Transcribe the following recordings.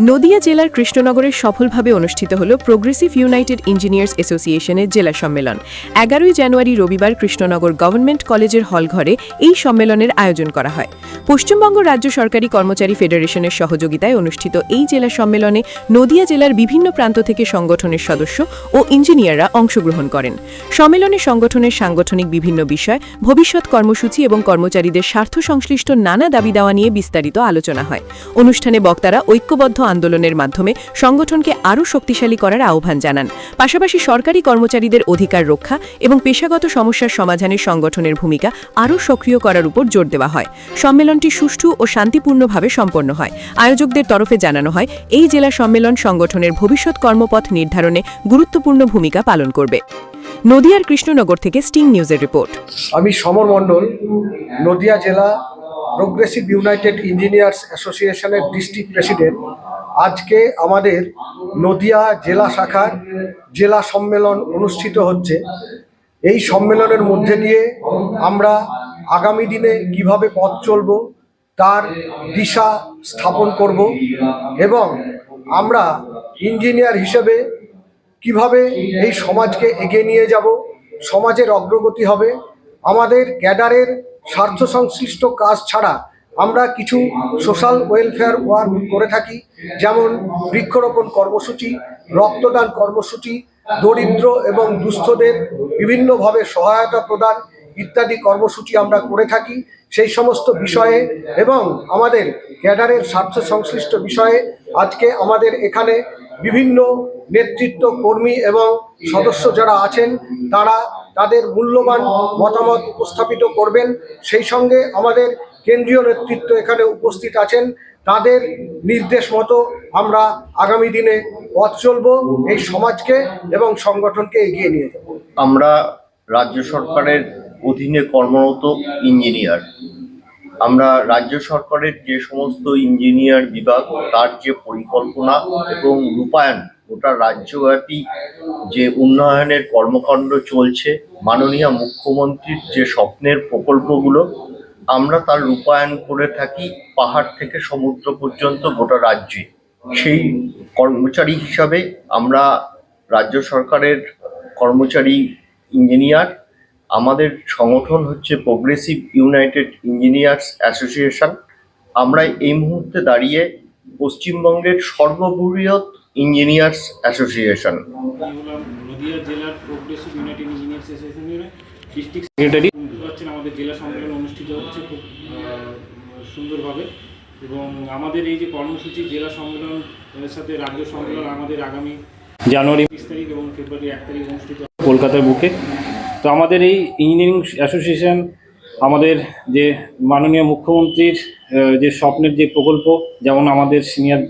নদিয়া জেলার কৃষ্ণনগরের সফলভাবে অনুষ্ঠিত হল প্রোগ্রেসিভ ইউনাইটেড ইঞ্জিনিয়ার্স অ্যাসোসিয়েশনের জেলা সম্মেলন। এগারোই জানুয়ারি রবিবার কৃষ্ণনগর গভর্নমেন্ট কলেজের হলঘরে এই সম্মেলনের আয়োজন করা হয়। পশ্চিমবঙ্গ রাজ্য সরকারি কর্মচারী ফেডারেশনের সহযোগিতায় অনুষ্ঠিত এই জেলা সম্মেলনে নদিয়া জেলার বিভিন্ন প্রান্ত থেকে সংগঠনের সদস্য ও ইঞ্জিনিয়াররা অংশগ্রহণ করেন। সম্মেলনে সংগঠনের সাংগঠনিক বিভিন্ন বিষয়, ভবিষ্যৎ কর্মসূচি এবং কর্মচারীদের স্বার্থ সংশ্লিষ্ট নানা দাবি দাওয়া নিয়ে বিস্তারিত আলোচনা হয়। অনুষ্ঠানে বক্তারা ঐক্যবদ্ধ আন্দোলনের মাধ্যমে সংগঠনকে আরও শক্তিশালী করার আহ্বান জানান। পাশাপাশি সরকারি কর্মচারীদের অধিকার রক্ষা এবং পেশাগত সমস্যার সমাধানে সংগঠনের ভূমিকা আরও সক্রিয় করার উপর জোর দেওয়া হয়। সম্মেলনটি সুষ্ঠু ও শান্তিপূর্ণভাবে সম্পন্ন হয়। আয়োজকদের তরফে জানানো হয়, এই জেলা সম্মেলন সংগঠনের ভবিষ্যৎ কর্মপথ নির্ধারণে গুরুত্বপূর্ণ ভূমিকা পালন করবে। নদিয়ার কৃষ্ণনগর থেকে স্টিং নিউজের রিপোর্ট। আমি সমর মণ্ডল, নদিয়া জেলা প্রোগ্রেসিভ ইউনাইটেড ইঞ্জিনিয়ার্স অ্যাসোসিয়েশনের ডিস্ট্রিক্ট প্রেসিডেন্ট আজকে আমাদের নদিয়া জেলা শাখার জেলা সম্মেলন অনুষ্ঠিত হচ্ছে। এই সম্মেলনের মধ্যে দিয়ে আমরা আগামী দিনে কীভাবে পথ চলব, তার দিশা স্থাপন করব এবং আমরা ইঞ্জিনিয়ার হিসেবে কীভাবে এই সমাজকে এগিয়ে নিয়ে যাব, সমাজের অগ্রগতি হবে, আমাদের ক্যাডারের স্বার্থ সংশ্লিষ্ট কাজ ছাড়া আমরা কিছু সোশ্যাল ওয়েলফেয়ার ওয়ার্ক করে থাকি, যেমন বৃক্ষরোপণ কর্মসূচি, রক্তদান কর্মসূচি, দরিদ্র এবং দুস্থদের বিভিন্নভাবে সহায়তা প্রদান ইত্যাদি কর্মসূচি আমরা করে থাকি। সেই সমস্ত বিষয়ে এবং আমাদের ক্যাডারের স্বার্থ সংশ্লিষ্ট বিষয়ে আজকে আমাদের এখানে বিভিন্ন নেতৃত্ব, কর্মী এবং সদস্য যারা আছেন, তারা তাদের মূল্যবান মতামত উপস্থাপিত করবেন। সেই সঙ্গে আমাদের কেন্দ্রীয় নেতৃত্ব এখানে উপস্থিত আছেন। তাদের নির্দেশ মতো আমরা আগামী দিনে পথ চলব, এই সমাজকে এবং সংগঠনকে এগিয়ে নিয়ে যাব। আমরা রাজ্য সরকারের অধীনে কর্মরত ইঞ্জিনিয়ার আমরা রাজ্য সরকারের যে সমস্ত ইঞ্জিনিয়ার বিভাগ, তার যে পরিকল্পনা এবং রূপায়ণ, গোটা রাজ্যব্যাপী যে উন্নয়নের কর্মকাণ্ড চলছে, মাননীয় মুখ্যমন্ত্রীর যে স্বপ্নের প্রকল্পগুলো, আমরা তার রূপায়ণ করে থাকি পাহাড় থেকে সমুদ্র পর্যন্ত গোটা রাজ্যে। সেই কর্মচারী হিসাবে আমরা রাজ্য সরকারের কর্মচারী, ইঞ্জিনিয়ার আমাদের সংগঠন হচ্ছে প্রোগ্রেসিভ ইউনাইটেড ইঞ্জিনিয়ার্স অ্যাসোসিয়েশন আমরা এই মুহূর্তে দাঁড়িয়ে পশ্চিমবঙ্গের সর্ববৃহৎ ইঞ্জিনিয়ার্স অ্যাসোসিয়েশন নদিয়া জেলার প্রোগ্রেসিভ ইউনাইটেড ইঞ্জিনিয়ার্স অ্যাসোসিয়েশনের ডিস্ট্রিক্ট সেক্রেটারি আমাদের জেলা সম্মেলন অনুষ্ঠিত হচ্ছে খুব সুন্দরভাবে। এবং আমাদের এই যে কর্মসূচি জেলা সম্মেলন সাথে রাজ্য সম্মেলন আমাদের আগামী জানুয়ারি বিশ তারিখ এবং ফেব্রুয়ারি এক তারিখ অনুষ্ঠিত কলকাতার বুকে। তো আমাদের এই ইঞ্জিনিয়ারিং অ্যাসোসিয়েশন, আমাদের যে মাননীয় মুখ্যমন্ত্রীর যে স্বপ্নের যে প্রকল্প, যেমন আমাদের সিনিয়র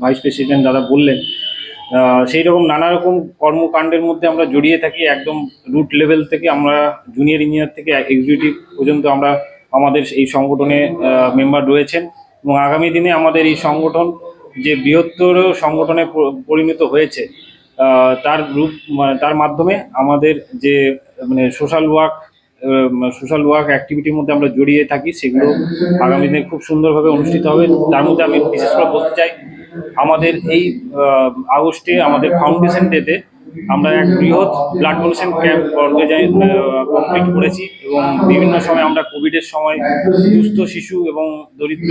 ভাইস প্রেসিডেন্ট দাদা বললেন সেই রকম নানা রকম কর্মকাণ্ডের মধ্যে আমরা জড়িয়ে থাকি, একদম রুট লেভেল থেকে আমরা জুনিয়র ইঞ্জিনিয়ার থেকে এক্সিকিউটিভ পর্যন্ত আমরা আমাদের এই সংগঠনে মেম্বার রয়েছেন এবং আগামী দিনে আমাদের এই সংগঠন যে বৃহত্তর সংগঠনে পরিণত হয়েছে তার রূপ মানে তার মাধ্যমে আমাদের যে মানে সোশ্যাল ওয়ার্ক সোশ্যাল ওয়ার্ক অ্যাক্টিভিটির মধ্যে আমরা জড়িয়ে থাকি, সেগুলো আগামী দিনে খুব সুন্দরভাবে অনুষ্ঠিত হবে। তার মধ্যে আমি বিশেষ করে বলতে চাই, আমাদের এই আগস্টে আমাদের ফাউন্ডেশন ডেতে আমরা এক বৃহৎ ব্লাড ডোনেশন ক্যাম্প কমপ্লিট করেছি এবং বিভিন্ন সময় আমরা কোভিডের সময় দুস্থ শিশু এবং দরিদ্র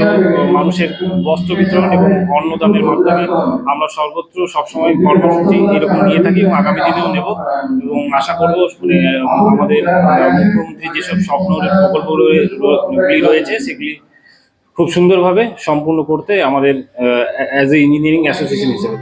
মানুষের বস্ত্র বিতরণ এবং অন্নদানের মাধ্যমে আমরা সর্বত্র সবসময় কর্মসূচি এরকম নিয়ে থাকি এবং আগামী দিনেও নেব এবং আশা করব মানে আমাদের মুখ্যমন্ত্রীর যেসব স্বপ্ন প্রকল্পগুলি রয়েছে সেগুলি খুব সুন্দরভাবে সম্পূর্ণ করতে আমাদের অ্যাজ এ ইঞ্জিনিয়ারিং অ্যাসোসিয়েশন হিসেবে।